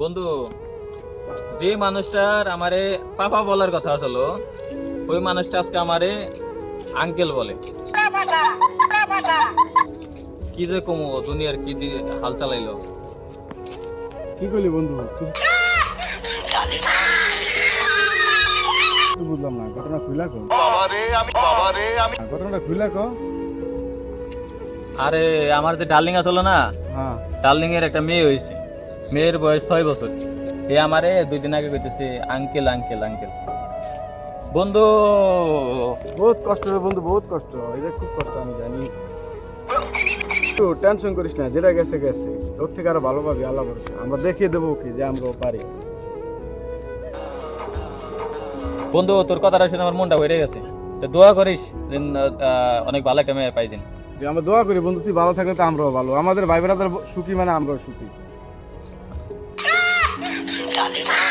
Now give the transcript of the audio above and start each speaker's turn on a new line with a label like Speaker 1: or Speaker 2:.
Speaker 1: বন্ধু যে মানুষটার আমারে পাপা বলার কথা আসলো ওই মানুষটা আজকে আমারে আঙ্কেল বলে। কি যে কমো দুনিয়ার কি দিয়ে হাল চালাইলো।
Speaker 2: কি করলি বন্ধু? বুঝলাম না ঘটনা খুইলা কো। ঘটনাটা খুইলা কো।
Speaker 1: আরে আমার যে ডার্লিং আসলো না
Speaker 2: হ্যাঁ।
Speaker 1: ডার্লিং এর একটা মেয়ে হয়েছে মেয়ের বয়স ছয় বছর। এ আমারে দুই দিন আগে কইতেছে আঙ্কেল আঙ্কেল আঙ্কেল। বন্ধু!
Speaker 2: বহুত কষ্ট রে বন্ধু বহুত কষ্ট। এটা খুব কষ্ট আমি জানি। তো টেনশন করিস না যেটা গেছে গেছে। তোর থেকে আরও ভালো পাবি আল্লাহ ভরসা। আমরা দেখিয়ে দেবো কি যে আমরা পারি।
Speaker 1: বন্ধু তোর কথাটা শুনে আমার মনটা ভরে গেছে। তো দোয়া করিস অনেক ভালো একটা মেয়ে পাই দিন
Speaker 2: আমরা দোয়া করি বন্ধু তুই ভালো থাকলে তো আমরাও ভালো। আমাদের ভাই বোনাদের সুখী মানে আমরাও সুখী। Sorry.